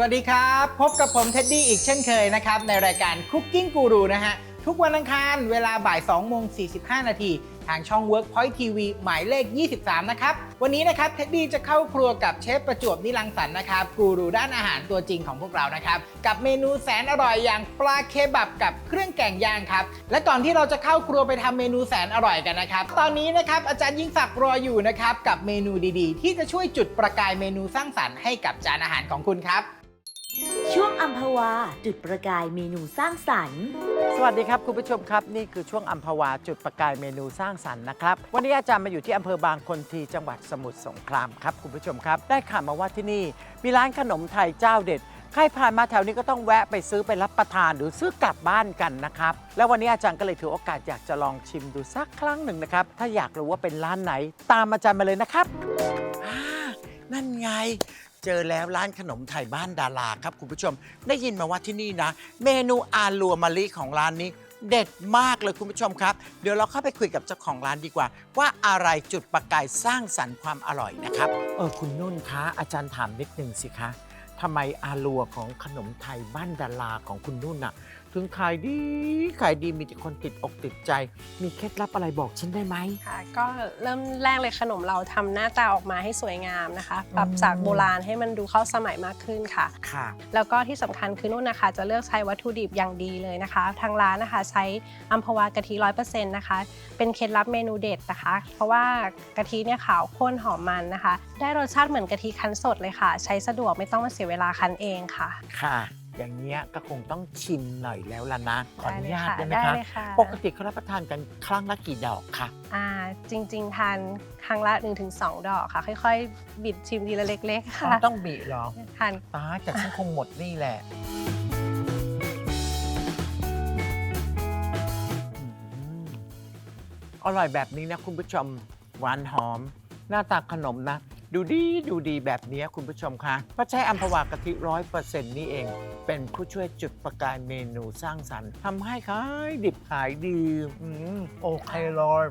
วัสดีครับ พบกับผมเท็ดดี้อีกเช่นเคยนะครับ ในรายการ Cooking Guru นะฮะ ทุกวันอังคารเวลาบ่าย2โมง45 นาทีทางช่อง Workpoint TV หมายเลข 23 นะครับ วันนี้นะครับเท็ดดี้จะเข้าครัวกับเชฟประจวบนิรังสรรนะครับ กูรูด้านอาหารตัวจริงของพวกเรานะครับ กับเมนูแสนอร่อยอย่างปลาเคบับกับเครื่องแกงย่างครับ และก่อนที่เราจะเข้าครัวไปทำเมนูแสนอร่อยกันนะครับ ตอนนี้นะครับอาจารย์ยิ่งศักดิ์รออยู่นะครับกับเมนูดีๆ ที่จะช่วยจุดประกายเมนูสร้างสรรค์ให้กับจานอาหารของคุณครับ ช่วงอัมพวาจุดประกายเมนูสร้างสรรค์ สวัสดีครับคุณผู้ชมครับนี่คือช่วงอัมพวาจุดประกายเมนูสร้างสรรค์นะครับวันนี้อาจารย์มาอยู่ที่อำเภอบางคนทีจังหวัดสมุทรสงครามครับคุณผู้ชมครับ ได้ข่าวมาว่าที่นี่ มีร้านขนมไทยเจ้าเด็ดใครผ่านมาแถวนี้ก็ต้องแวะไปซื้อไปรับประทานหรือซื้อกลับบ้านกันนะครับ แล้ววันนี้อาจารย์ก็เลยถือโอกาสอยากจะลองชิมดูสักครั้งหนึ่งนะครับ ถ้าอยากรู้ว่าเป็นร้านไหน ตามอาจารย์มาเลยนะครับอ่านั่นไง เจอแล้วร้านขนมไทยบ้านดาราครับคุณผู้ชม ได้ยินมาว่าที่นี่นะ เมนูอาลัวมะลิของร้านนี้ เด็ดมากเลยคุณผู้ชมครับ เดี๋ยวเราเข้าไปคุยกับเจ้าของร้านดีกว่า ว่าอะไรจุดประกายสร้างสรรค์ความอร่อยนะครับเออคุณนุ่นคะอาจารย์ถามนิดนึงสิคะทำไมอาลัวของขนมไทยบ้านดาราของคุณนุ่นน่ะถึงขายดีขายดีมีแต่คนติดอกติดใจ มีเคล็ดลับอะไรบอกฉันได้ไหม ค่ะก็เริ่มแรกเลยขนมเราทำหน้าตาออกมาให้สวยงามนะคะ ปรับอืมจากโบราณให้มันดูเข้าสมัยมากขึ้นค่ะ ค่ะ แล้วก็ที่สำคัญคือนุ่นนะคะ จะเลือกใช้วัตถุดิบอย่างดีเลยนะคะ ทางร้านนะคะใช้อัมพวากะทิร้อยเปอร์เซ็นต์นะคะ เป็นเคล็ดลับเมนูเด็ดนะคะ เพราะว่ากะทิเนี่ยขาวข้นหอมมันนะคะ ได้รสชาติเหมือนกะทิคั้นสดเลยค่ะ ใช้สะดวกไม่ต้องมาเสียเวลาคั้นเองค่ะ ค่ะ อย่างเงี้ยก็คงต้องชิมหน่อยแล้วล่ะนะขออนุญาตได้ไหมได้คะเลยค่ะปกติเขารับประทานกันครั้งละกี่ดอกคะอ่าจริง ๆ ทานครั้งละ 1-2 ดอกค่ะ ค่อย ๆ บิดชิมทีละเล็ก ๆ ค่ะต้องบีเหรอทานตายแต่ฉันคงหมดนี่แหละอืมอร่อยแบบนี้นะคุณผู้ชมหวานหอม หน้าตาขนมนะ ดูดีดูดีแบบนี้คุณผู้ชมคะเพราะใช้อัมพวากะทิร้อยเปอร์เซ็นต์นี่เอง เป็นผู้ช่วยจุดประกายเมนูสร้างสรรค์ทำให้ขายดิบขายดี อืมโอเคเลย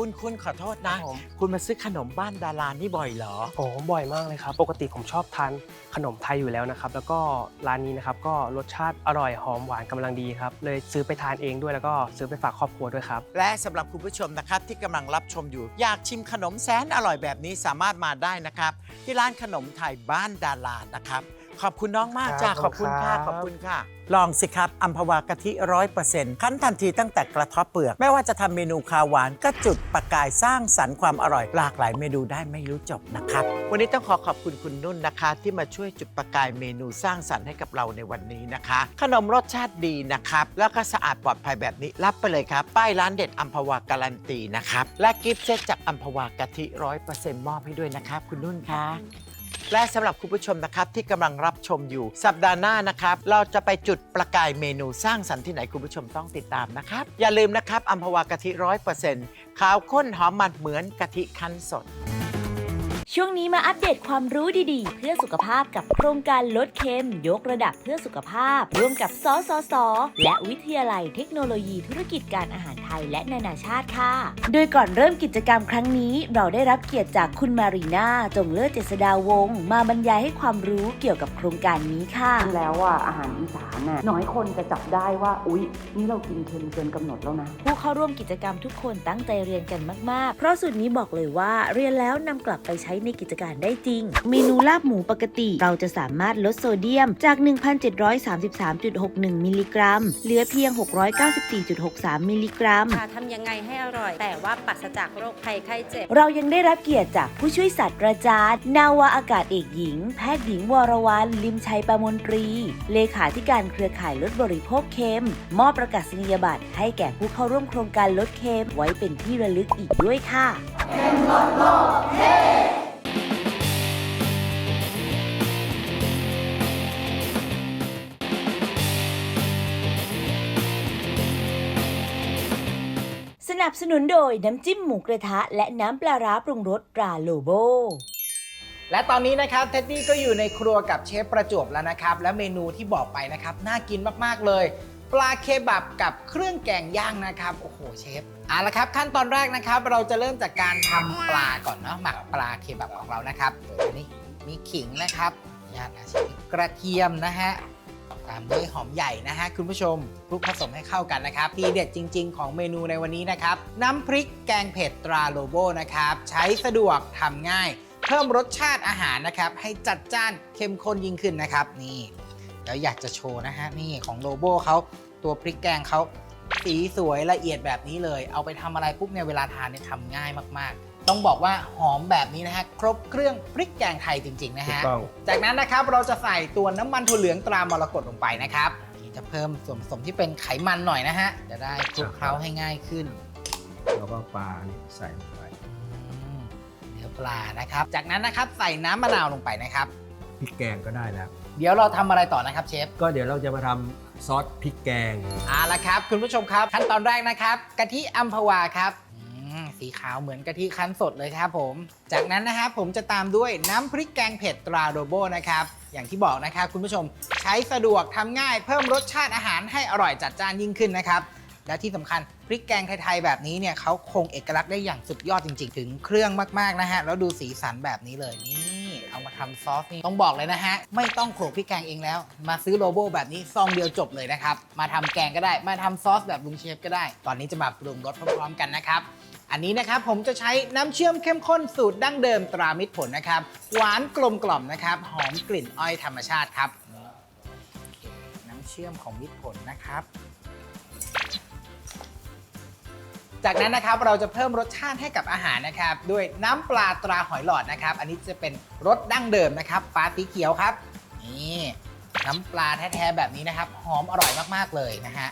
คุณคุณขอโทษนะ ผมคุณมาซื้อขนมบ้านดารานี่บ่อยเหรอ โอ้บ่อยมากเลยครับ ปกติผมชอบทานขนมไทยอยู่แล้วนะครับ แล้วก็ร้านนี้นะครับก็รสชาติอร่อยหอมหวานกำลังดีครับ เลยซื้อไปทานเองด้วยแล้วก็ซื้อไปฝากครอบครัวด้วยครับ และสำหรับคุณผู้ชมนะครับที่กำลังรับชมอยู่ อยากชิมขนมแสนอร่อยแบบนี้สามารถมาได้นะครับ ที่ร้านขนมไทยบ้านดารานะครับ ขอบคุณน้องมากจ้าครับขอบคุณค่ะขขออบบคุคุณณค่ะ ลองสิครับอัมพวากะทิร้อยเปอร์เซ็นต์คั้นทันทีตั้งแต่กระเทบเปลือก ไม่ว่าจะทำเมนูคาวหวานก็จุดประกายสร้างสรรค์ความอร่อยหลากหลายเมนูได้ไม่รู้จบนะครับ วันนี้ต้องขอขอบคุณคุณนุ่นนะคะ ที่มาช่วยจุดประกายเมนูสร้างสรรค์ให้กับเราในวันนี้นะคะ ขนมรสชาติดีนะครับ แล้วก็สะอาดปลอดภัยแบบนี้รับไปเลยครับ ป้ายร้านเด็ดอัมพวาการันตีนะครับและกิฟต์เซตจากอัมพวากะทิร้อยเปอร์เซ็นต์มอบให้ด้วยนะครับคุณนุ่นคะ และสำหรับคุณผู้ชมนะครับที่กำลังรับชมอยู่ สัปดาห์หน้านะครับ เราจะไปจุดประกายเมนูสร้างสรรค์ที่ไหนคุณผู้ชมต้องติดตามนะครับ อย่าลืมนะครับอัมพวากะทิร้อยเปอร์เซ็นต์ขาวข้นหอมมันเหมือนกะทิคั้นสด ช่วงนี้มาอัปเดตความรู้ดีๆ เพื่อสุขภาพกับโครงการลดเค็ม ยกระดับเพื่อสุขภาพ ร่วมกับสสส และวิทยาลัยเทคโนโลยีธุรกิจการอาหารไทยและนานาชาติค่ะ โดยก่อนเริ่มกิจกรรมครั้งนี้ เราได้รับเกียรติจากคุณมารีนาจงเลิศเจษดาวงศ์มาบรรยายให้ความรู้เกี่ยวกับโครงการนี้ค่ะจริงแล้วอะอาหารอีสานน่ะน้อยคนจะจับได้ว่า อุ๊ย นี่เรากินเค็มเกินกำหนดแล้วนะ ผู้เข้าร่วมกิจกรรมทุกคนตั้งใจเรียนกันมากๆ เพราะสูตรนี้บอกเลยว่าเรียนแล้วนำกลับไปใช้ในกิจการได้จริง เมนูลาบหมูปกติ เราจะสามารถลดโซเดียมจาก 1,733.61 มิลลิกรัม เหลือเพียง 694.63 มิลลิกรัมค่ะทำยังไงให้อร่อย แต่ว่าปราศจากโรคภัยไข้เจ็บ เรายังได้รับเกียรติจากผู้ช่วยศาสตราจารย์ นาวาอากาศเอกหญิง แพทย์หญิงวรวรรณลิมชัยประมนตรี เลขาธิการเครือข่ายลดบริโภคเค็ม มอบประกาศนียบัตรให้แก่ผู้เข้าร่วมโครงการลดเค็มไว้เป็นที่ระลึกอีกด้วยค่ะส นับสนุนโดยน้ำจิ้มหมูกระทะ และน้ำปลาร้าปรุงรสตราโลโบ และตอนนี้นะครับเท็ดดี้ก็อยู่ในครัวกับเชฟประจวบแล้วนะครับ และเมนูที่บอกไปนะครับ น่ากินมากๆเลย ปลาเคบับกับเครื่องแกงย่างนะครับ โอ้โหเชฟเอาละครับขั้นตอนแรกนะครับ เราจะเริ่มจากการทำปลาก่อนเนาะหมักปลาเคบับของเรานะครับนนี้มีขิงนะครับญาตินะเชฟกระเทียมนะฮะ ตามด้วยหอมใหญ่นะฮะคุณผู้ชมคลุกผสมให้เข้ากันนะครับทีเด็ดจริง ๆ ของเมนูในวันนี้นะครับ น้ำพริกแกงเผ็ดตราโลโบนะครับ ใช้สะดวกทำง่าย เพิ่มรสชาติอาหารนะครับ ให้จัดจ้านเข้มข้นยิ่งขึ้นนะครับ นี่ แล้วอยากจะโชว์นะฮะนี่ของโลโบเขาตัวพริกแกงเขาสีสวยละเอียดแบบนี้เลย เอาไปทำอะไรปุ๊บเนี่ยเวลาทานเนี่ยทำง่ายมากๆ ต้องบอกว่าหอมแบบนี้นะฮะครบเครื่องพริกแกงไทยจริง ๆ นะฮะ ถูกต้อง จากนั้นนะครับเราจะใส่ตัวน้ำมันถั่วเหลืองตรามรกตลงไปนะครับนี่จะเพิ่มส่วนผสมที่เป็นไขมันหน่อยนะฮะ จะได้คลุกเคล้าให้ง่ายขึ้น แล้วก็ปลานี่ใส่ลงไปอืมเนื้อปลานะครับ จากนั้นนะครับใส่น้ำมะนาวลงไปนะครับ พริกแกงก็ได้แล้ว เดี๋ยวเราทำอะไรต่อนะครับเชฟ ก็เดี๋ยวเราจะมาทำซอสพริกแกง เอาละครับ คุณผู้ชมครับขั้นตอนแรกนะครับกะทิอัมพวาครับอืม สีขาวเหมือนกะทิคั้นสดเลยครับผม จากนั้นนะครับผมจะตามด้วยน้ำพริกแกงเผ็ดตราโดโบนะครับ อย่างที่บอกนะครับคุณผู้ชมใช้สะดวกทำง่ายเพิ่มรสชาติอาหารให้อร่อยจัดจ้านยิ่งขึ้นนะครับ และที่สำคัญพริกแกงไทยๆแบบนี้เนี่ยเขาคงเอกลักษณ์ได้อย่างสุดยอดจริง ๆ ถึงเครื่องมากๆนะฮะแล้วดูสีสันแบบนี้เลยนี่เอามาทำซอสนี่ต้องบอกเลยนะฮะ ไม่ต้องโขลกพริกแกงเองแล้ว มาซื้อโลโบแบบนี้ซองเดียวจบเลยนะครับ มาทำแกงก็ได้ มาทำซอสแบบลุงเชฟก็ได้ ตอนนี้จะมาปรุงรสพร้อมๆกันนะครับ อันนี้นะครับผมจะใช้น้ำเชื่อมเข้มข้นสูตรดั้งเดิมตรามิตรผลนะครับ หวานกลมกล่อมนะครับ หอมกลิ่นอ้อยธรรมชาติครับ น้ำเชื่อมของมิตรผลนะครับ จากนั้นนะครับเราจะเพิ่มรสชาติให้กับอาหารนะครับ ด้วยน้ำปลาตราหอยหลอดนะครับ อันนี้จะเป็นรสดั้งเดิมนะครับปลาสีเขียวครับนี่น้ำปลาแท้ๆแบบนี้นะครับ หอมอร่อยมากๆเลยนะฮะ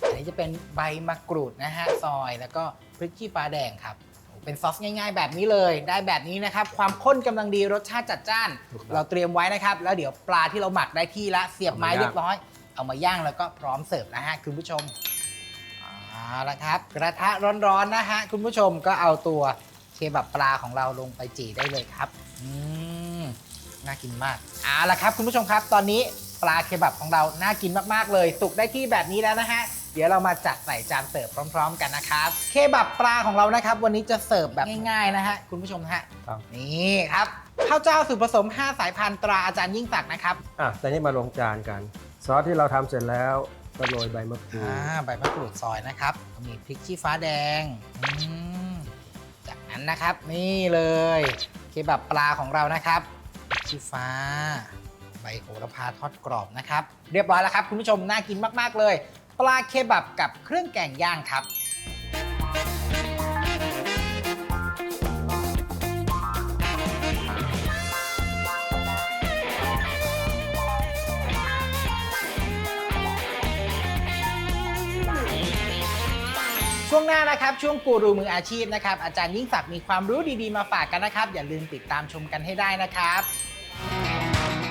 อันนี้จะเป็นใบมะกรูดนะฮะซอยแล้วก็ พริกขี้ฟ้าแดงครับโอ้เป็นซอสง่าย ๆ แบบนี้เลย ได้แบบนี้นะครับ ความข้นกำลังดีรสชาติจัดจ้าน ถูกต้อง เราเตรียมไว้นะครับ แล้วเดี๋ยวปลาที่เราหมักได้ที่ละเสียบไม้เอามาย่าง เรียบร้อย เอามาย่างแล้วก็พร้อมเสิร์ฟนะฮะคุณผู้ชมเอาละครับ กระทะร้อนๆนะฮะคุณผู้ชมก็เอาตัวเคบับปลาของเราลงไปจีได้เลยครับอืมน่ากินมากเอาละครับ คุณผู้ชมครับ ตอนนี้ปลาเคบับของเราน่ากินมากๆเลยสุกได้ที่แบบนี้แล้วนะฮะ เดี๋ยวเรามาจัดใส่จานเสิร์ฟพร้อม ๆ กันนะครับ เคบับปลาของเรานะครับ วันนี้จะเสิร์ฟแบบง่ายๆนะฮะคุณผู้ชมฮะครับ นี่ครับข้าวเจ้าสูตรผสม 5 สายพันธุ์ตราอาจารย์ยิ่งศักดิ์นะครับอะตอนนี้มาลงจานกัน ซอสที่เราทำเสร็จแล้วก็โรยใบมะกรูอ่าดใบมะกรูดซอยนะครับ มีพริกชี้ฟ้าแดงอืมจากนั้นนะครับนี่เลย เคบับปลาของเรานะครับพริกชี้ฟ้า ใบโหระพาทอดกรอบนะครับ เรียบร้อยแล้วครับ คุณผู้ชมน่ากินมาก ๆ เลย ปลาเคบับกับเครื่องแกงย่างครับ ช่วงหน้านะครับ ช่วงกูรูมืออาชีพนะครับ อาจารย์ยิ่งศักดิ์มีความรู้ดีๆมาฝากกันนะครับ อย่าลืมติดตามชมกันให้ได้นะครับ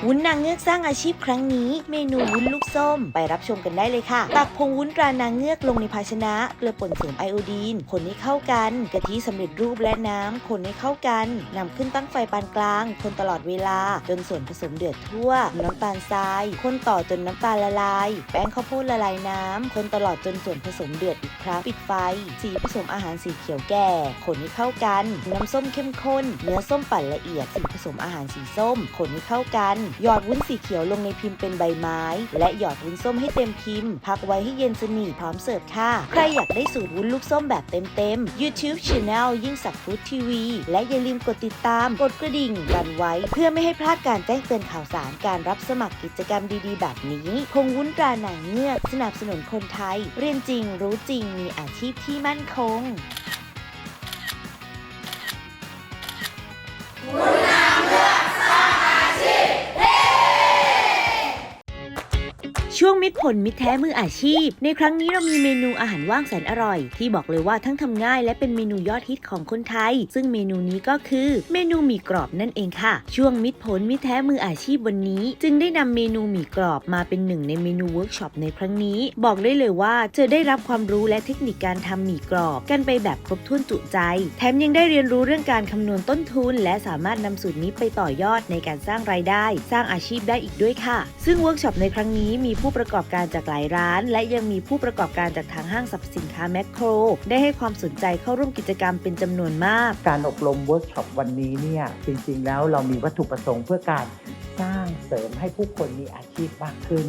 วุ้นนางเงือกสร้างอาชีพครั้งนี้ เมนูวุ้นลูกส้ม ไปรับชมกันได้เลยค่ะ ตักผงวุ้นตรานางเงือกลงในภาชนะเกลือป่นเสริมไอโอดีน คนให้เข้ากันกะทิสำเร็จรูปและน้ำคนให้เข้ากันนำขึ้นตั้งไฟปานกลาง คนตลอดเวลา จนส่วนผสมเดือดทั่ว น้ำตาลทราย คนต่อจนน้ำตาลละลาย แป้งข้าวโพดละลายน้ำคนตลอดจนส่วนผสมเดือดอีกครั้งปิดไฟ สีผสมอาหารสีเขียวแก่ คนให้เข้ากัน น้ำส้มเข้มข้น เนื้อส้มปั่นละเอียดสีผสมอาหารสีส้ม คนให้เข้ากันหยอดวุ้นสีเขียวลงในพิมพ์เป็นใบไม้ และหยอดวุ้นส้มให้เต็มพิมพ์ พักไว้ให้เย็นสนิทพร้อมเสิร์ฟค่ะ ใครอยากได้สูตรวุ้นลูกส้มแบบเต็มๆ YouTube Channel ยิ่งสักฟู้ดทีวีและอย่าลืมกดติดตาม กดกระดิ่งกันไว้ เพื่อไม่ให้พลาดการแจ้งเตือนข่าวสารการรับสมัครกิจกรรมดีๆ แบบนี้ คงวุ้นตราหนังเงือกสนับสนุนคนไทย เรียนจริงรู้จริงมีอาชีพที่มั่นคง ช่วงมิตรผลมิตรแท้มืออาชีพ ในครั้งนี้เรามีเมนูอาหารว่างแสนอร่อย ที่บอกเลยว่าทั้งทำง่ายและเป็นเมนูยอดฮิตของคนไทย ซึ่งเมนูนี้ก็คือเมนูหมี่กรอบนั่นเองค่ะ ช่วงมิตรผลมิตรแท้มืออาชีพวันนี้ จึงได้นำเมนูหมี่กรอบมาเป็นหนึ่งในเมนูเวิร์กช็อปในครั้งนี้ บอกได้เลยว่าจะได้รับความรู้และเทคนิคการทำหมี่กรอบ กันไปแบบครบถ้วนจุใจ แถมยังได้เรียนรู้เรื่องการคำนวณต้นทุน และสามารถนำสูตรนี้ไปต่อยอดในการสร้างรายได้ สร้างอาชีพได้อีกด้วยค่ะ ซึ่งเวิร์กช็อปในครั้งนี้มีผู้ประกอบการจากหลายร้าน และยังมีผู้ประกอบการจากทางห้างสรรพสินค้าแมคโคร ได้ให้ความสนใจเข้าร่วมกิจกรรมเป็นจำนวนมาก การอบรมเวิร์กช็อปวันนี้เนี่ยจริงๆแล้วเรามีวัตถุประสงค์เพื่อการสร้างเสริมให้ผู้คนมีอาชีพมากขึ้น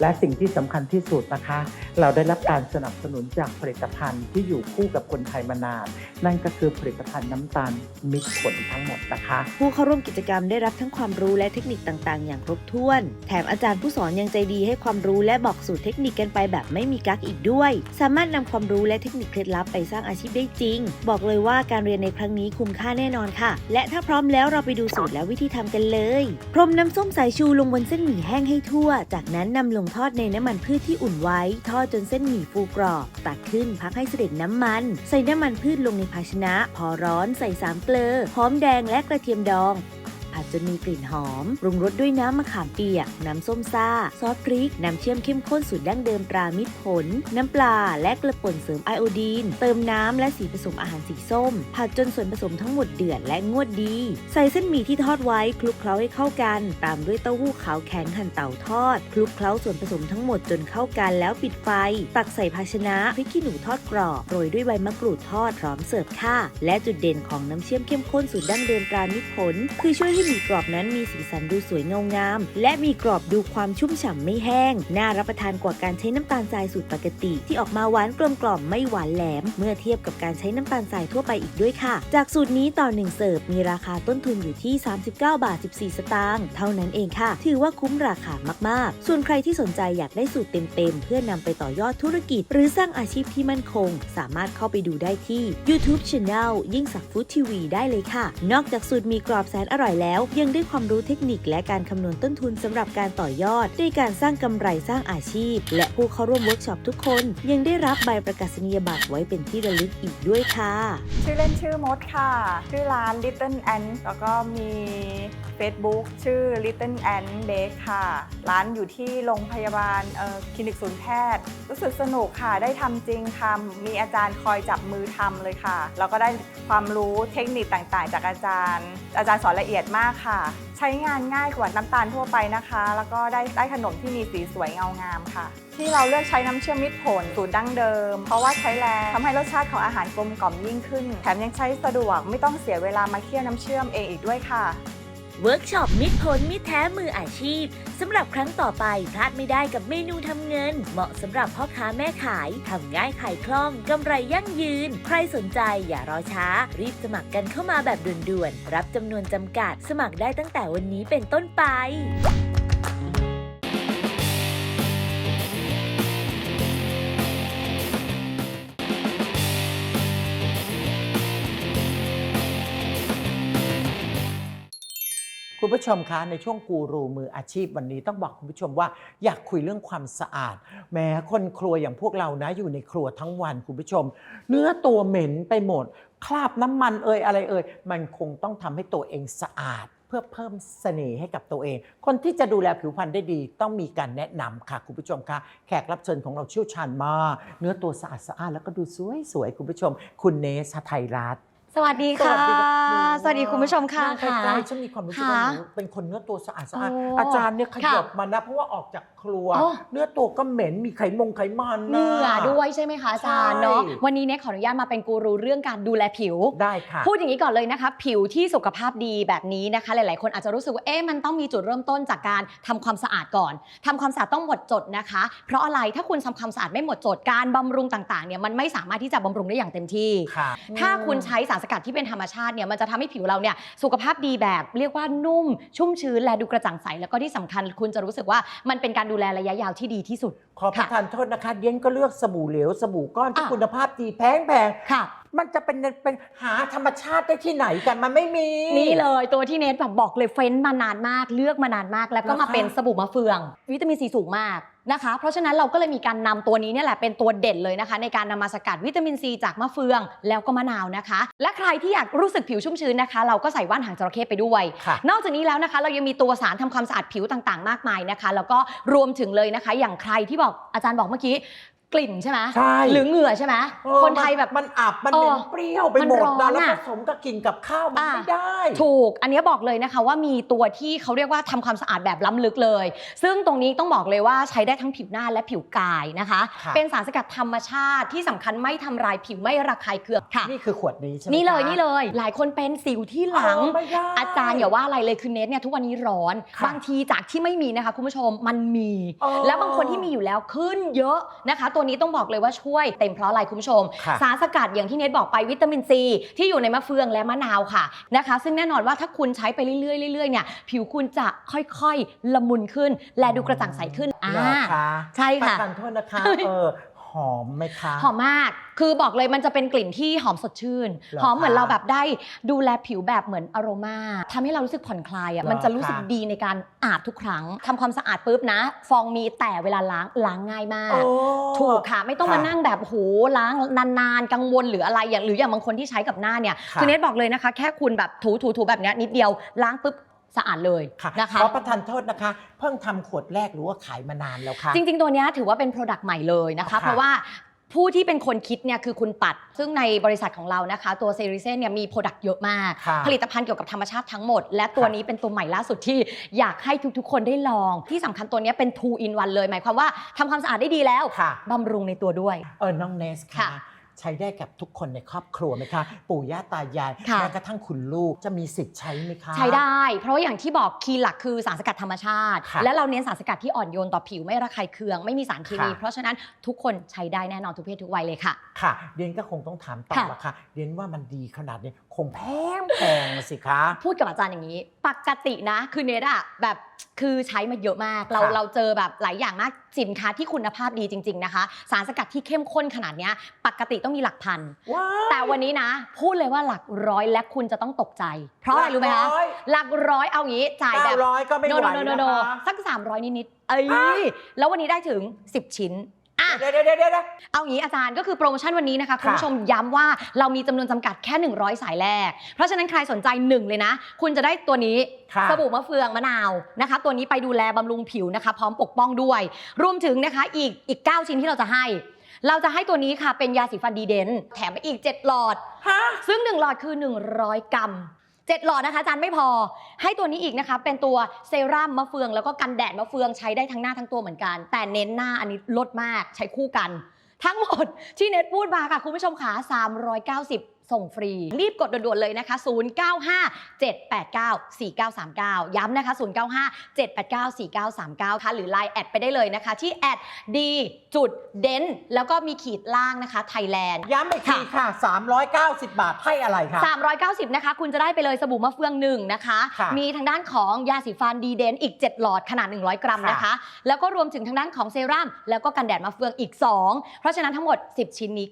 และสิ่งที่สำคัญที่สุดนะคะ เราได้รับการสนับสนุนจากผลิตภัณฑ์ที่อยู่คู่กับคนไทยมานาน นั่นก็คือผลิตภัณฑ์น้ำตาลมิตรผลทั้งหมดนะคะ ผู้เข้าร่วมกิจกรรมได้รับทั้งความรู้และเทคนิคต่างๆ อย่างครบถ้วน แถมอาจารย์ผู้สอนยังใจดีให้ความรู้และบอกสูตรเทคนิคกันไปแบบไม่มีกักอีกด้วย สามารถนำความรู้และเทคนิคเคล็ดลับไปสร้างอาชีพได้จริง บอกเลยว่าการเรียนในครั้งนี้คุ้มค่าแน่นอนค่ะ และถ้าพร้อมแล้วเราไปดูสูตรและวิธีทำกันเลย พรมน้ำส้มสายชูลงบนเส้นหมี่แห้งให้ทั่ว จากนั้นนำลงทอดในน้ำมันพืชที่อุ่นไว้ ทอดจนเส้นหมี่ฟูกรอบ ตักขึ้นพักให้เสด็จน้ำมัน ใส่น้ำมันพืชลงในภาชนะ พอร้อนใส่สามเกลือหอมแดงและกระเทียมดอง ผัดจนมีกลิ่นหอม ปรุงรสด้วยน้ำมะขามเปียก น้ำส้มซ่า ซอสพริก น้ำเชื่อมเข้มข้นสูตรดั้งเดิมตรามิตรผล น้ำปลา และกระป่นเสริมไอโอดีน เติมน้ำและสีผสมอาหารสีส้ม ผัดจนส่วนผสมทั้งหมดเดือดและงวดดี ใส่เส้นหมี่ที่ทอดไว้คลุกเคล้าให้เข้ากัน ตามด้วยเต้าหู้ขาวแข็งหั่นเต่าทอด คลุกเคล้าส่วนผสมทั้งหมดจนเข้ากันแล้วปิดไฟ ตักใส่ภาชนะพริกขี้หนูทอดกรอบโรยด้วยใบมะกรูดทอดพร้อมเสิร์ฟค่ะ และจุดเด่นของน้ำเชื่อมเข้มข้นสูตรดั้งเดิมตรามิตรผล คือช่วยให้หมี่กรอบนั้นมีสีสันดูสวยเงางาม และมีกรอบดูความชุ่มฉ่ำไม่แห้ง น่ารับประทานกว่าการใช้น้ำตาลทรายสูตรปกติ ที่ออกมาหวานกลมกล่อมไม่หวานแหลม เมื่อเทียบกับการใช้น้ำตาลทรายทั่วไปอีกด้วยค่ะ จากสูตรนี้ต่อหนึ่งเสิร์ฟมีราคาต้นทุนอยู่ที่ 39 บาท 14 สตางค์เท่านั้นเองค่ะ ถือว่าคุ้มราคามากๆ ส่วนใครที่สนใจอยากได้สูตรเต็มๆ เพื่อนำไปต่อยอดธุรกิจ หรือสร้างอาชีพที่มั่นคง สามารถเข้าไปดูได้ที่ YouTube Channel ยิ่งสักฟู้ดทีวีได้เลยค่ะ นอกจากสูตรมีกรอบแสนอร่อยแล้วยังได้ความรู้เทคนิคและการคำนวณต้นทุนสำหรับการต่อยอดในการสร้างกำไรสร้างอาชีพ และผู้เข้าร่วมเวิร์กช็อปทุกคน ยังได้รับใบประกาศนียบัตรไว้เป็นที่ระลึกอีกด้วยค่ะ ชื่อเล่นชื่อมดค่ะ ชื่อร้าน Little Ant แล้วก็มี Facebook ชื่อ Little Ant Bake ค่ะ ร้านอยู่ที่โรงพยาบาลคลินิกศูนย์แพทย์ รู้สึกสนุกค่ะ ได้ทำจริงทำมีอาจารย์คอยจับมือทำเลยค่ะ แล้วก็ได้ความรู้เทคนิคต่างๆ จากอาจารย์ อาจารย์สอนละเอียดมากค่ะ ใช้งานง่ายกว่าน้ำตาลทั่วไปนะคะ แล้วก็ได้ได้ขนมที่มีสีสวยเงางามค่ะ ที่เราเลือกใช้น้ำเชื่อมมิตรผลสูตรดั้งเดิม เพราะว่าใช้แรงทำให้รสชาติของอาหารกลมกล่อมยิ่งขึ้น แถมยังใช้สะดวกไม่ต้องเสียเวลามาเคี่ยวน้ำเชื่อมเองอีกด้วยค่ะ เวิร์กช็อปมิตรผลมิตรแท้มืออาชีพสำหรับครั้งต่อไปพลาดไม่ได้กับเมนูทำเงิน เหมาะสำหรับพ่อค้าแม่ขายทำง่ายขายคล่องกำไรยั่งยืน ใครสนใจอย่ารอช้า รีบสมัครกันเข้ามาแบบด่วนๆ รับจำนวนจำกัด สมัครได้ตั้งแต่วันนี้เป็นต้นไป คุณผู้ชมคะในช่วงกูรูมืออาชีพวันนี้ต้องบอกคุณผู้ชมว่าอยากคุยเรื่องความสะอาดแม้คนครัวอย่างพวกเรานะอยู่ในครัวทั้งวันคุณผู้ชม เนื้อตัวเหม็นไปหมด คราบน้ำมันเอ่ยอะไรเอ่ยมันคงต้องทำให้ตัวเองสะอาด เพื่อเพิ่มเสน่ห์ให้กับตัวเอง คนที่จะดูแลผิวพรรณได้ดี ต้องมีการแนะนำค่ะคุณผู้ชมคะแขกรับเชิญของเราเชี่ยวชาญมากเนื้อตัวสะอาดสะอาดแล้วก็ดูสวยๆคุณผู้ชม คุณเนสไทยรัฐ สวัสดีค่ะสวัสดีครับสวัสดีคุณผู้ชมค่ะ นั่งใกล้ๆฉันมีความรู้สึกว่าค่ะหนูเป็นคนเนื้อตัวสะอาดสะอาดโอ้อาจารย์เนี่ยขยับค่ะมานะเพราะว่าออกจากครัว โอ้ เนื้อตัวก็เหม็นมีไขมงไขมันเหงื่อด้วยใช่ไหมคะอาจารย์ใช่เนาะวันนี้เนี่ยขออนุญาตมาเป็นกูรูเรื่องการดูแลผิว ได้ค่ะ พูดอย่างนี้ก่อนเลยนะคะ ผิวที่สุขภาพดีแบบนี้นะคะ หลาย ๆ คนอาจจะรู้สึกว่าเอ๊ะมันต้องมีจุดเริ่มต้นจากการทำความสะอาดก่อนทำความสะอาดต้องหมดจดนะคะ เพราะอะไรถ้าคุณทำความสะอาดไม่หมดจดการบำรุงต่าง ๆ เนี่ยมันไม่สามารถที่จะบำรุงได้อย่างเต็มที่ ค่ะ ถ้าคุณใช้สารสกัดที่เป็นธรรมชาติเนี่ยมันจะทำให้ผิวเราเนี่ยสุขภาพดีแบบเรียกว่านุ่ม ชุ่มชื้นและดูกระจ่างใส แล้วก็ที่สำคัญคุณจะรู้สึกว่ามันเป็นการดูแลระยะยาวที่ดีที่สุด ขอประทานโทษนะคะเดียนก็เลือกสบู่เหลวสบู่ก้อนที่อะคุณภาพดีแพงแพงค่ะมันจะเป็นเป็นหาธรรมชาติได้ที่ไหนกันมันไม่มี นี่เลยตัวที่เนทแบบบอกเลยเฟ้นมานานมาก เลือกมานานมาก แล้วก็เหรอมาคะเป็นสบู่มะเฟือง วิตามินซีสูงมาก นะคะ เพราะฉะนั้นเราก็เลยมีการนำตัวนี้เนี่ยแหละเป็นตัวเด่นเลยนะคะ ในการนำมาสกัดวิตามินซีจากมะเฟืองแล้วก็มะนาวนะคะ และใครที่อยากรู้สึกผิวชุ่มชื้นนะคะ เราก็ใส่ว่านหางจระเข้ไปด้วยค่ะนอกจากนี้แล้วนะคะ เรายังมีตัวสารทำความสะอาดผิวต่างๆ มากมายนะคะ แล้วก็รวมถึงเลยนะคะ อย่างใครที่บอกอาจารย์บอกเมื่อกี้ กลิ่นใช่ไหมใช่ หรือเหงื่อใช่ไหมเออคนไทยแบบ มันอับมันเอเหม็อนเปรี้ยวไปมันหมดร้อนนะแล้วอะผสมกับกินกับข้าวมันอะ ไม่ได้ ถูก อันนี้บอกเลยนะคะว่ามีตัวที่เขาเรียกว่าทำความสะอาดแบบล้ำลึกเลย ซึ่งตรงนี้ต้องบอกเลยว่าใช้ได้ทั้งผิวหน้าและผิวกายนะคะ ค่ะ เป็นสารสกัดธรรมชาติที่สำคัญไม่ทำลายผิวไม่ระคายเคืองค่ะ นี่คือขวดนี้ใช่ไหมนี่เลยคะนี่เลย หลายคนเป็นสิวที่หลัง เออไม่ได้ อาจารย์อย่าว่าอะไรเลยคือเน็ตเนี่ยทุกวันนี้ร้อน ค่ะบางทีจากที่ไม่มีนะคะ คุณผู้ชมมันมี เออ แล้วบางคนที่มีอยู่แล้วขึ้นเยอะนะคะ ตัวนี้ต้องบอกเลยว่าช่วยเต็มเพราะอะไรคุณผู้ชม ค่ะสารสกัดอย่างที่เน็ตบอกไปวิตามินซีที่อยู่ในมะเฟืองและมะนาวค่ะนะคะ ซึ่งแน่นอนว่าถ้าคุณใช้ไปเรื่อยๆเรื่อยๆเนี่ยผิวคุณจะค่อยๆละมุนขึ้น และดูกระจ่างใสขึ้นอ่าเหรอคะใช่ค่ะ ประทานโทษนะคะ เออ หอมไหมคะ หอมมาก คือบอกเลยมันจะเป็นกลิ่นที่หอมสดชื่นเหรอหอมเหมือนคะเราแบบได้ดูแลผิวแบบเหมือนอโรมาทำให้เรารู้สึกผ่อนคลายอะเหรอมันจะรู้สึกคะดีในการอาบทุกครั้ง ทำความสะอาดปุ๊บนะ ฟองมีแต่เวลาล้างล้างง่ายมากโอ้ถูกค่ะ ไม่ต้องค่ะมานั่งแบบโหล้างนานๆ กังวลหรืออะไรอย่างหรืออย่างบางคนที่ใช้กับหน้าเนี่ยค่ะคือเนทบอกเลยนะคะ แค่คุณแบบถูถูถูแบบเนี้ยนิดเดียวล้างปุ๊บ สะอาดเลยค่ะนะคะขอประทานโทษนะคะ เพิ่งทำขวดแรกหรือว่าขายมานานแล้วคะจริง ๆ ตัวเนี้ยถือว่าเป็น Product ใหม่เลยนะคะค่ะเพราะว่าผู้ที่เป็นคนคิดเนี่ยคือคุณปัด ซึ่งในบริษัทของเรานะคะ ตัวเซริเซนเนี่ยมี Product เยอะมากค่ะผลิตภัณฑ์เกี่ยวกับธรรมชาติทั้งหมด และตัวค่ะนี้เป็นตัวใหม่ล่าสุดที่อยากให้ทุกๆ คนได้ลอง ที่สำคัญตัวเนี้ยเป็น two in one เลย หมายความว่าทำความสะอาดได้ดีแล้วค่ะบำรุงในตัวด้วยเออน้องเนสค่ะค่ะใช้ได้กับทุกคนในครอบครัวไหมคะ ปู่ย่าตายายค่ะ แม้กระทั่งคุณลูกจะมีสิทธิ์ใช้ไหมคะ ใช้ได้ เพราะว่าอย่างที่บอกคีย์หลักคือสารสกัดธรรมชาติ ค่ะและเราเน้นสารสกัดที่อ่อนโยนต่อผิวไม่ระคายเคือง ไม่มีสารเคมีค่ะ เพราะฉะนั้นทุกคนใช้ได้แน่นอนทุกเพศทุกวัยเลยค่ะ ค่ะเดียนก็คงต้องถามต่อค่ะ ละค่ะเดียนว่ามันดีขนาดนี้ คงแพงแพงสิคะ พูดกับอาจารย์อย่างนี้ ปกตินะ คือเนทอะแบบคือใช้มาเยอะมาก เราค่ะ เราเจอแบบหลายอย่างมากสินค้าที่คุณภาพดีจริง ๆนะคะ สารสกัดที่เข้มข้นขนาดเนี้ย ปกติต้องมีหลักพัน ว้ายแต่วันนี้นะ พูดเลยว่าหลักร้อยและคุณจะต้องตกใจ เพราะอะไรรู้ไหมคะหลักร้อยหลักร้อยเอางี้จ่ายแบบเก้าร้อยก็ไม่โนไหวโนโนนะโนคะ สัก 300นิดๆเอ้ย แล้ววันนี้ได้ถึง 10 ชิ้น อะเดี๋ยวเดี๋ยวเดี๋ยวเดี๋ยว เอางี้อาจารย์ก็คือโปรโมชั่นวันนี้นะคะคุณค่ะผู้ชมย้ำว่าเรามีจำนวนจำกัดแค่ 100 สายแรก เพราะฉะนั้นใครสนใจหนึ่งเลยนะ คุณจะได้ตัวนี้ค่ะสบู่มะเฟืองมะนาวนะคะ ตัวนี้ไปดูแลบำรุงผิวนะคะ พร้อมปกป้องด้วย รวมถึงนะคะอีกอีก 9 ชิ้นที่เราจะให้ เราจะให้ตัวนี้ค่ะเป็นยาสีฟันดีเดนแถมไปอีก 7 หลอด ฮะ ซึ่ง 1 หลอดคือ 100 กรัม 7หลอดนะคะอาจารย์ไม่พอ ให้ตัวนี้อีกนะคะเป็นตัวเซรั่มมะเฟืองแล้วก็กันแดดมะเฟืองใช้ได้ทั้งหน้าทั้งตัวเหมือนกัน แต่เน้นหน้าอันนี้ลดมากใช้คู่กัน ทั้งหมดที่เน็ตพูดมาค่ะคุณผู้ชมขา390 ส่งฟรี รีบกดด่วนๆเลยนะคะ 0957894939 ย้ำนะคะ 0957894939 ค่ะ หรือ Line แอดไปได้เลยนะคะ ที่แอดดีจุดเดนแล้วก็มีขีดล่างนะคะไทยแลนด์ ย้ำอีกทีค่ะ 390 บาทให้อะไรคะ 390 นะคะ คุณจะได้ไปเลยสบู่มะเฟืองหนึ่งนะคะ ค่ะมีทางด้านของยาสีฟันดีเดนอีก 7 หลอดขนาด 100 กรัมค่ะนะคะแล้วก็รวมถึงทางด้านของเซรั่มแล้วก็กันแดดมะเฟืองอีก 2 เพราะฉะนั้นทั้งหมด 10 ชิ้นนี้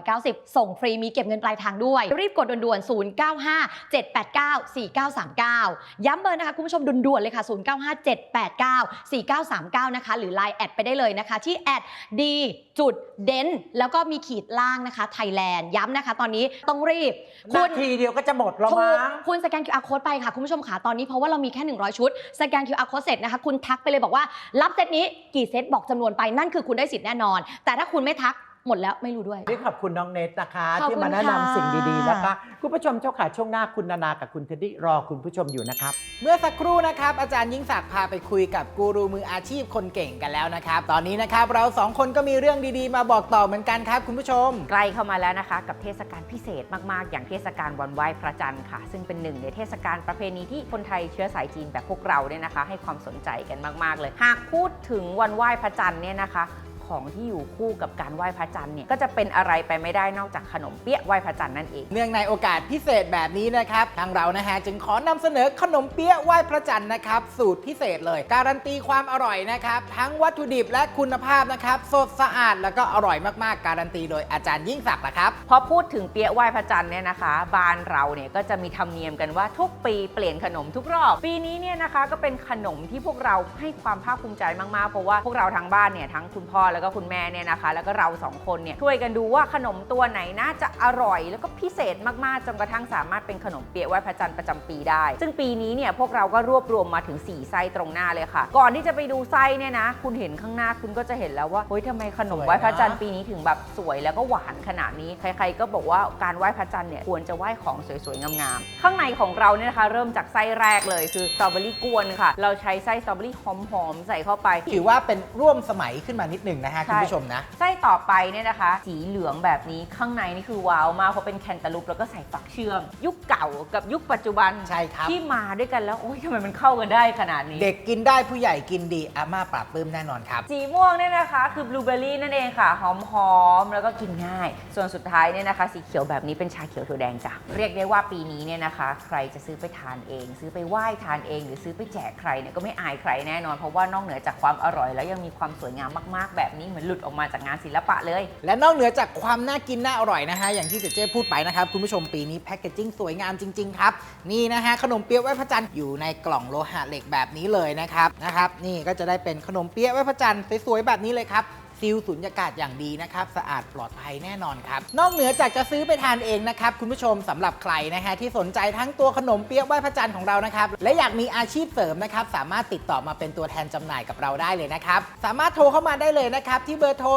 390 ส่งฟรีมีเก็บเงินปลายทางด้วย รีบกดด่วนๆ 095 789 4939 ย้ำเบอร์นะคะคุณผู้ชมด่วนๆเลยค่ะ 095 789 4939 นะคะ หรือ Line แอดไปได้เลยนะคะ ที่แอดดีจุดเดนแล้วก็มีขีดล่างนะคะไทยแลนด์ย้ำนะคะตอนนี้ต้องรีบ นาทีเดียวก็จะหมดแล้วถูมั้กง คุณสแกน QR code ไปค่ะคุณผู้ชมค่ะตอนนี้เพราะว่าเรามีแค่ 100 ชุด สแกน QR code เสร็จนะคะ คุณทักไปเลยบอกว่า รับเซตนี้กี่เซตบอกจำนวนไปนั่นคือคุณได้สิทธิ์แน่นอน แต่ถ้าคุณไม่ทัก หมดแล้วไม่รู้ด้วย นี่ขอบคุณน้องเนทนะคะ ขอบคุณที่มาแนะนำสิ่งดีๆค่ะนะคะคุณผู้ชมเจ้าขาช่วงหน้าคุณนานากับคุณเทดดี้รอคุณผู้ชมอยู่นะครับ เมื่อสักครู่นะครับ อาจารย์ยิ่งศักดิ์พาไปคุยกับกูรูมืออาชีพคนเก่งกันแล้วนะครับ ตอนนี้นะครับเราสองคนก็มีเรื่องดีๆ มาบอกต่อเหมือนกันครับคุณผู้ชม ใกล้เข้ามาแล้วนะคะ กับเทศกาลพิเศษมาก ๆ อย่างเทศกาลวันไหว้พระจันทร์ค่ะ ซึ่งเป็นหนึ่งในเทศกาลประเพณีที่คนไทยเชื้อสายจีนแบบพวกเราเนี่ยนะคะ ให้ความสนใจกันมาก ๆ เลย หากพูดถึงวันไหว้พระจันทร์เนี่ยนะคะ ของที่อยู่คู่กับการไหว้พระจันทร์เนี่ยก็จะเป็นอะไรไปไม่ได้นอกจากขนมเปี๊ยะไหว้พระจันทร์นั่นเอง เนื่องในโอกาสพิเศษแบบนี้นะครับ ทางเรานะฮะจึงขอนำเสนอขนมเปี๊ยะไหว้พระจันทร์นะครับ สูตรพิเศษเลย การันตีความอร่อยนะครับ ทั้งวัตถุดิบและคุณภาพนะครับ สดสะอาดแล้วก็อร่อยมากๆ การันตีโดยอาจารย์ยิ่งศักดิ์นะครับ พอพูดถึงเปี๊ยะไหว้พระจันทร์เนี่ยนะคะบ้านเราเนี่ยก็จะมีธรรมเนียมกันว่าทุกปีเปลี่ยนขนมทุกรอบ ปีนี้เนี่ยนะคะก็เป็นขนมที่พวกเราให้ความภาคภูมิใจมากๆเพราะว่าพวกเราทั้งบ้านเนี่ยทั้งคุณพ่อแล้วก็คุณแม่เนี่ยนะคะ แล้วก็เราสองคนเนี่ยช่วยกันดูว่าขนมตัวไหนน่าจะอร่อย แล้วก็พิเศษมากๆจนกระทั่งสามารถเป็นขนมเปี๊ยะไหว้พระจันทร์ประจำปีได้ ซึ่งปีนี้เนี่ยพวกเราก็รวบรวมมาถึง 4 ไส้ตรงหน้าเลยค่ะ ก่อนที่จะไปดูไส้เนี่ยนะ คุณเห็นข้างหน้าคุณก็จะเห็นแล้วว่าเฮ้ยทำไมขนมไหว้พระจันทร์ปีนี้ถึงแบบสวยแล้วก็หวานขนาดนี้ใครๆก็บอกว่าการไหว้พระจันทร์เนี่ยควรจะไหว้ของสวยๆงามๆข้างในของเราเนี่ยนะคะ เริ่มจากไส้แรกเลยคือสตรอเบอรี่กวนค่ะ เราใช้ไส้สตรอเบอรี่หอมๆใส่เข้าไป ถือว่าเป็นร่วมสมัยขึ้นมานิดหนึ่งนะฮะ คุณผู้ชมนะไส้ต่อไปเนี่ยนะคะ สีเหลืองแบบนี้ข้างในนี่คือว้าวมากเพราะเป็นแคนตาลูปแล้วก็ใส่ฝักเชื่อม ยุคเก่ากับยุคปัจจุบันใช่ครับที่มาด้วยกันแล้วโอ้ยทำไมมันเข้ากันได้ขนาดนี้ เด็กกินได้ผู้ใหญ่กินดีอาม่าปรับปลื้มแน่นอนครับสีม่วงเนี่ยนะคะ คือบลูเบอร์รี่นั่นเองค่ะหอมๆแล้วก็กินง่าย ส่วนสุดท้ายเนี่ยนะคะ สีเขียวแบบนี้เป็นชาเขียวถั่วแดงจ้ะเรียกได้ว่าปีนี้เนี่ยนะคะ ใครจะซื้อไปทานเอง ซื้อไปไหว้ทานเอง หรือซื้อไปแจกใครเนี่ยก็ไม่อายใครแน่นอนเพราะว่านอกเหนือจากความอร่อยแล้วยังมีความสวยงามมาก ๆแบบนี้เหมือนหลุดออกมาจากงานศิลปะเลย และนอกเหนือจากความน่ากินน่าอร่อยนะฮะ อย่างที่เจเจพูดไปนะครับ คุณผู้ชมปีนี้แพคเกจจิ้งสวยงามจริง ๆ ครับ นี่นะฮะ ขนมเปี๊ยะไหว้พระจันทร์อยู่ในกล่องโลหะเหล็กแบบนี้เลยนะครับนะครับ นี่ก็จะได้เป็นขนมเปี๊ยะไหว้พระจันทร์สวยๆแบบนี้เลยครับ ซีลสุญญากาศอย่างดีนะครับ สะอาดปลอดภัยแน่นอนครับ นอกเหนือจากจะซื้อไปทานเองนะครับ คุณผู้ชมสำหรับใครนะฮะที่สนใจทั้งตัวขนมเปี๊ยะไหว้พระจันทร์ของเรานะครับ และอยากมีอาชีพเสริมนะครับ สามารถติดต่อมาเป็นตัวแทนจำหน่ายกับเราได้เลยนะครับ สามารถโทรเข้ามาได้เลยนะครับ ที่เบอร์โทร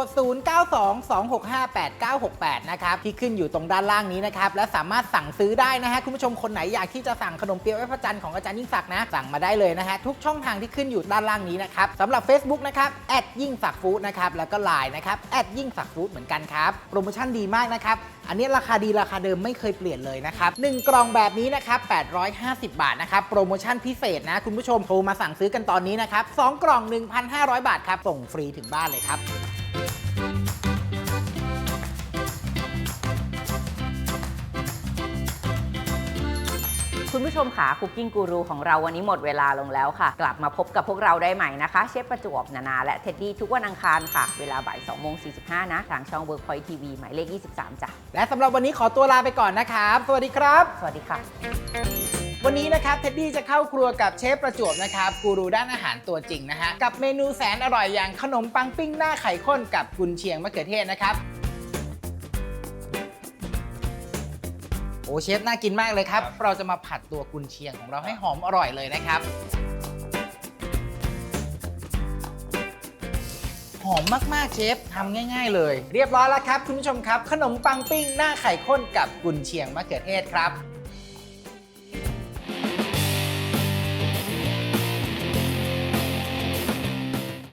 0922658968 นะครับ ที่ขึ้นอยู่ตรงด้านล่างนี้นะครับ และสามารถสั่งซื้อได้นะฮะคุณผู้ชมคนไหนอยากที่จะสั่งขนมเปี๊ยะไหว้พระจันทร์ของอาจารย์ยิ่งศักดิ์นะสั่งมาได้เลยนะฮะทุกช่องทางที่ขึ้นอยู่ด้านล่างนี้นะครับสำหรับ Facebook นะครับยิ่งศักดิ์ฟู้ดนะครับแล้วก็ Line นะครับแอดยิ่งศักดิ์ฟู้ดเหมือนกันครับ โปรโมชั่นดีมากนะครับ อันนี้ราคาดีราคาเดิมไม่เคยเปลี่ยนเลยนะครับ1กล่องแบบนี้นะครับ850 บาทนะครับโปรโมชั่นพิเศษนะคุณผู้ชมโทรมาสั่งซื้อกันตอนนี้นะครับ2กล่อง 1,500 บาทครับส่งฟรีถึงบ้านเลยครับ คุณผู้ชมค่ะคุกกิ้งกูรูของเราวันนี้หมดเวลาลงแล้วค่ะ กลับมาพบกับพวกเราได้ใหม่นะคะ เชฟประจวบนานา และเท็ดดี้ทุกวันอังคารค่ะ เวลาบ่าย2โมง45 นะ ทางช่อง Workpoint TV หมายเลข 23จ้ะและสำหรับวันนี้ขอตัวลาไปก่อนนะครับ สวัสดีครับ สวัสดีค่ะ วันนี้นะครับเท็ดดี้จะเข้าครัวกับเชฟประจวบนะครับกูรูด้านอาหารตัวจริงนะฮะกับเมนูแสนอร่อยอย่างขนมปังปิ้งหน้าไข่ข้นกับกุนเชียงมะเขือเทศนะครับ อ้เชฟน่ากินมากเลยครับ เราจะมาผัดตัวกุนเชียงของเราให้หอมอร่อยเลยนะครับ หอมมากๆเชฟทำง่าย ๆ เลย เรียบร้อยแล้วครับคุณผู้ชมครับ ขนมปังปิ้งหน้าไข่ข้นกับกุนเชียงมะเขือเทศครับ